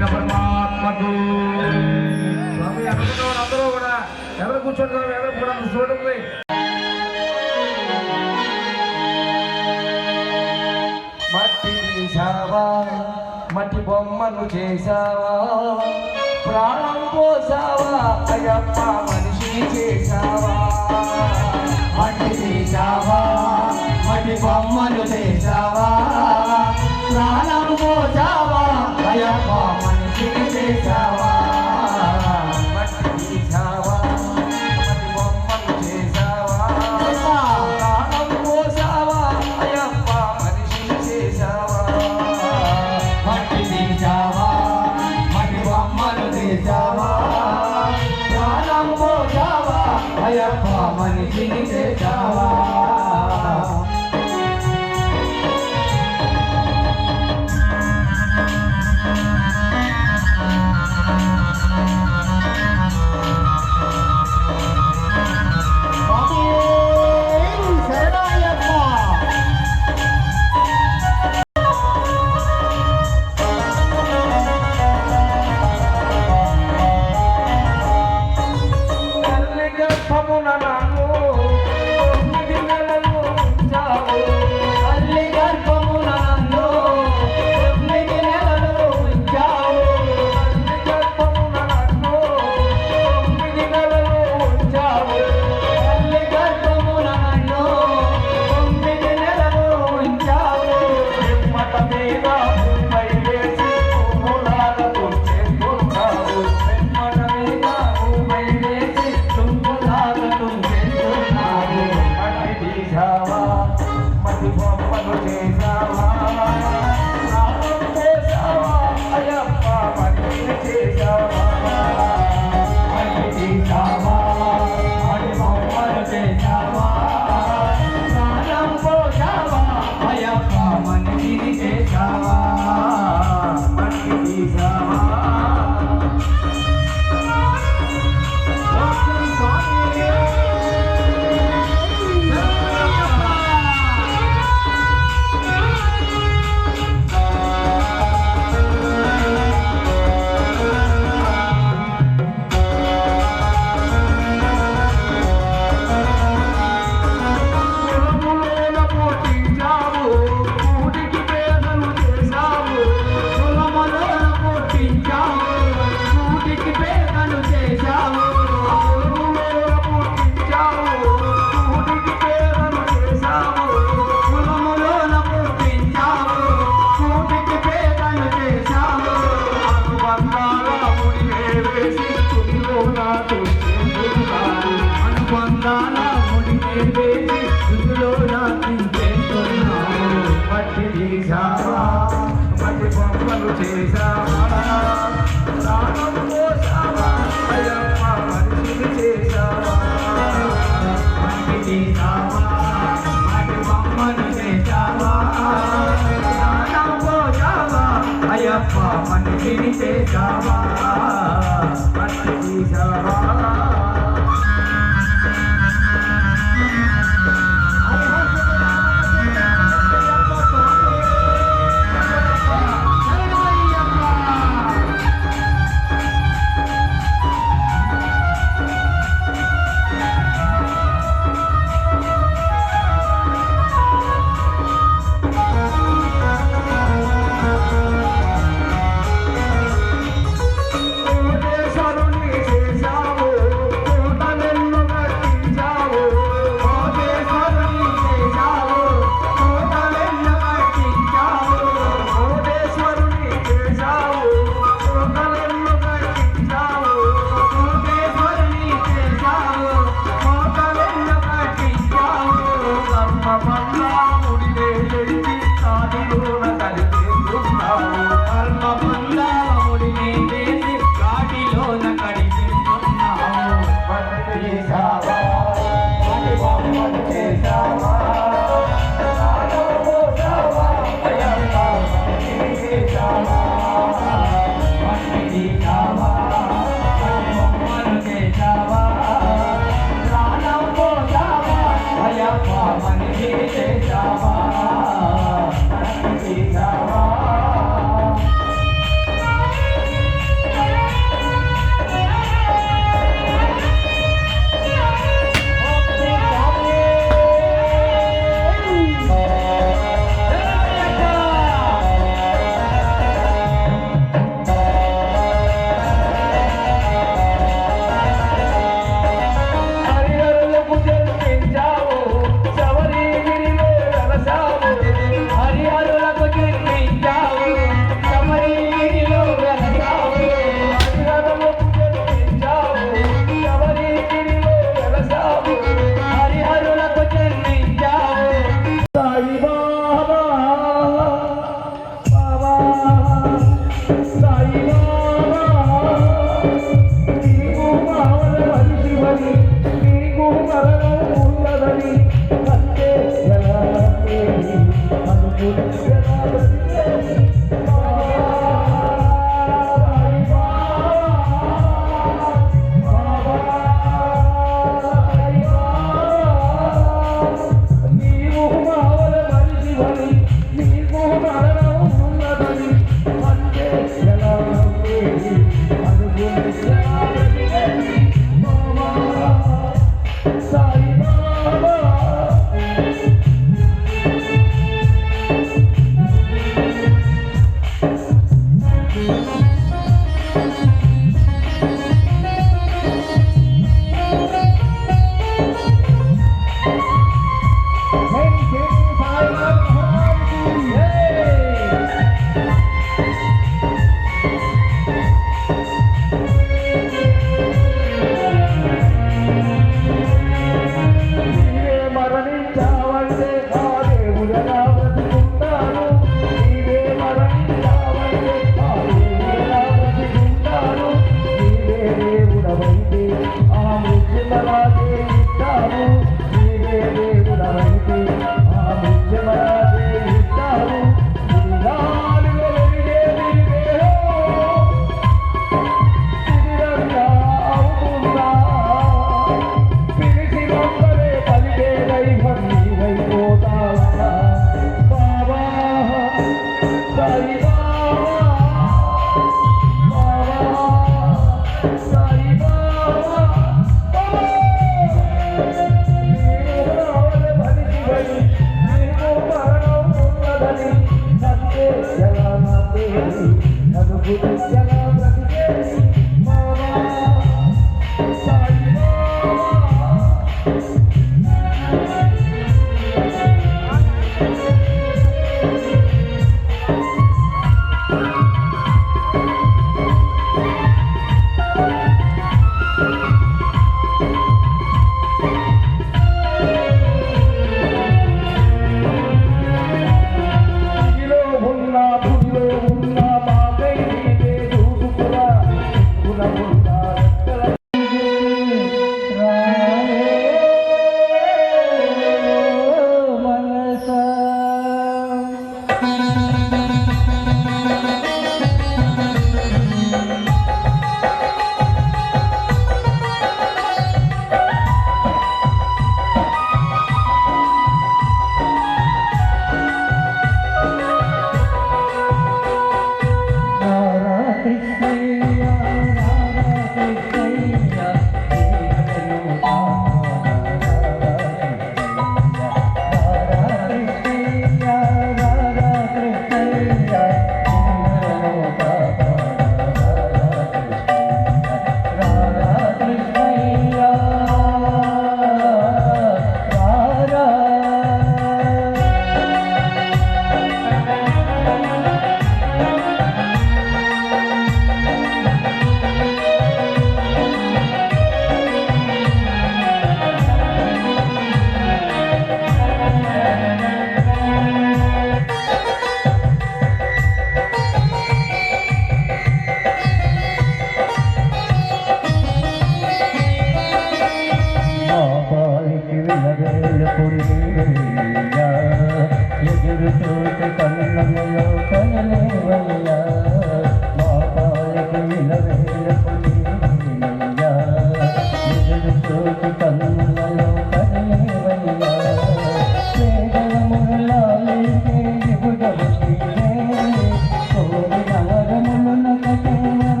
కృష్ణ పరమాత్మకు. స్వామి అందరూ కూడా ఎవరు కూర్చుంటున్నారు ఎవరు కూడా చూడండి. మట్టి తీసావా మట్టి బొమ్మను చేసావా ప్రాణం పోసావా అయ్యప్ప మనిషి చేసావా మట్టి తీసావా మట్టి బొమ్మను చేసావా ప్రాణం పోసావా Ayyappa Eita, I'm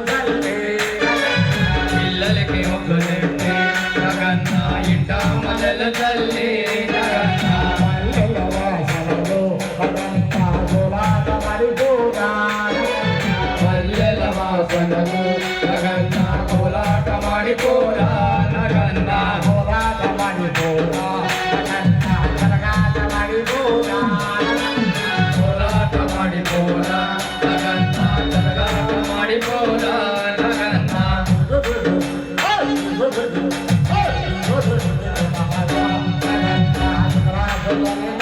Thank you. Yeah.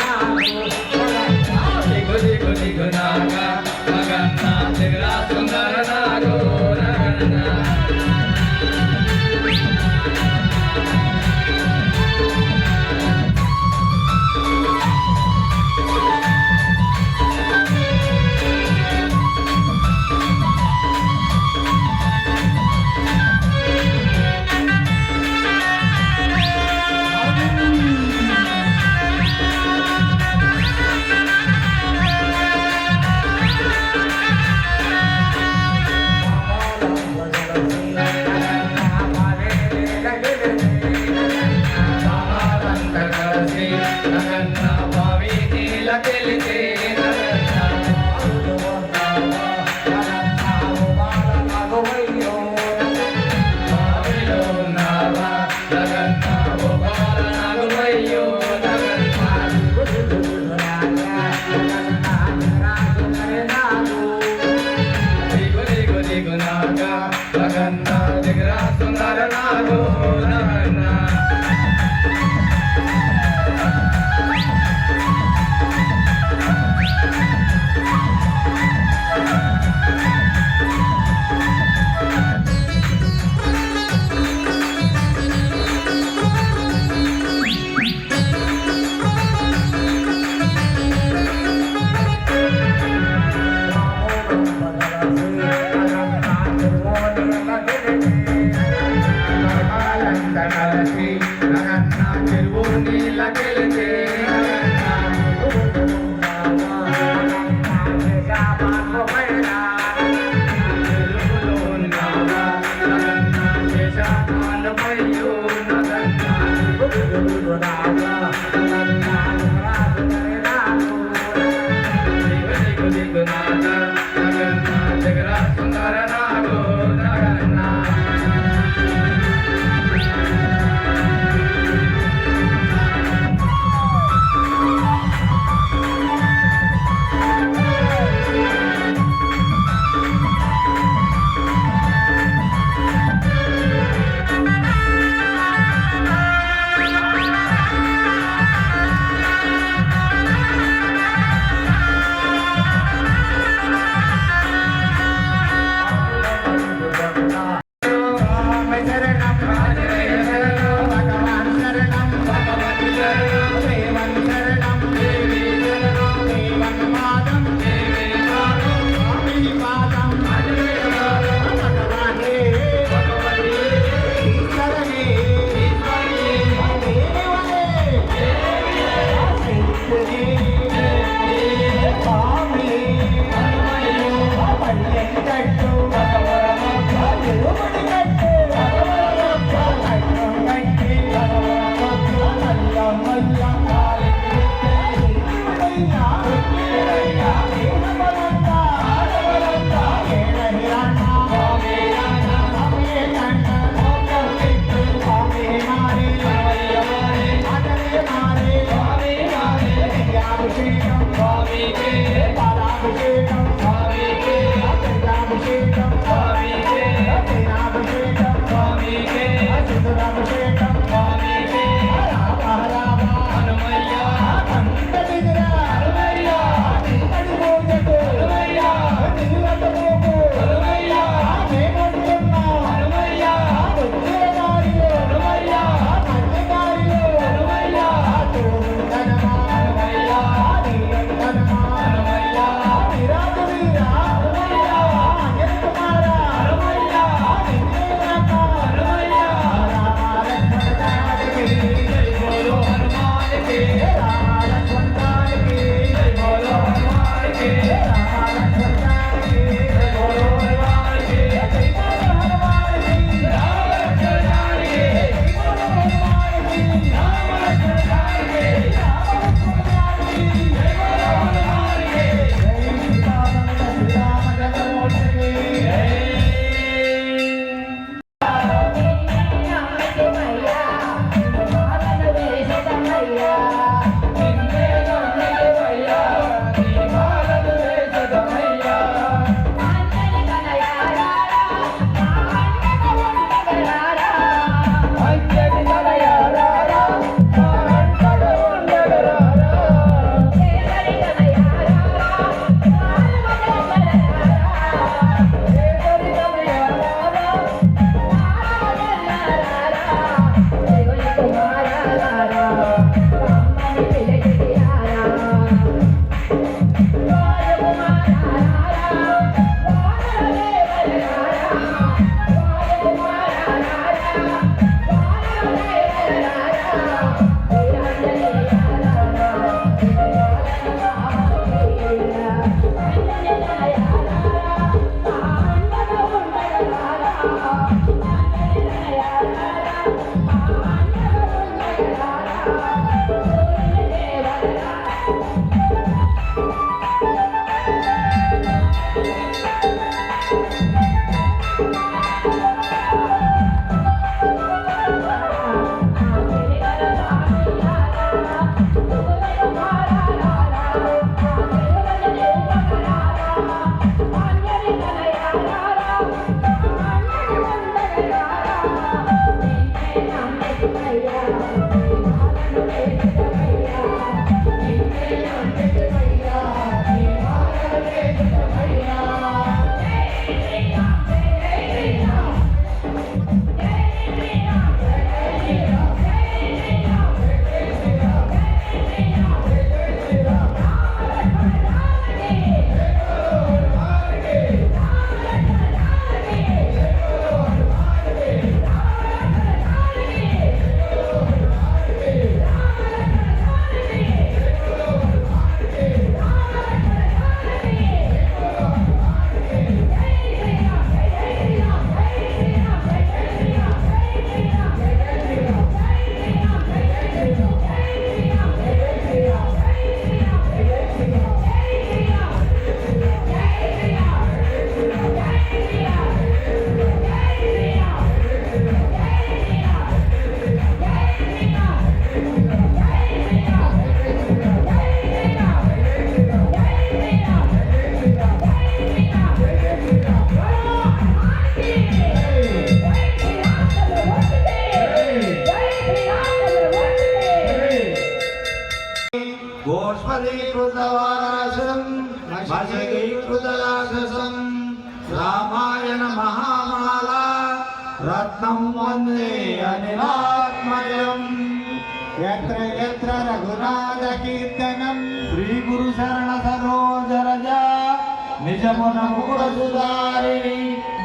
నిజమున సుధారిణి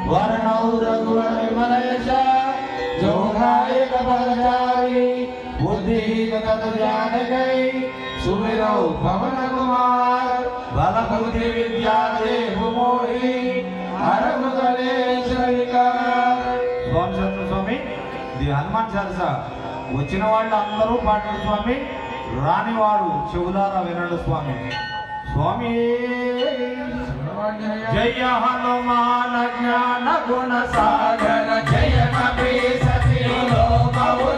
వర్ణౌ రఘువరి మనయశ జోగాయక పదచారి బుద్ధిహీన తత జానకై సుమిరౌ పవన కుమార్ బల బుద్ధి విద్యా దేహు మోహి హరముదలే స్వామి ఇది హనుమాన్ చాలీస. వచ్చిన వాళ్ళు అందరూ పాటలు స్వామి రానివాడు చెవులారా వినండు స్వామి. స్వామి. జయ హనుమాన జ్ఞాన గుణ సాగర జయ కపి సతి లోకము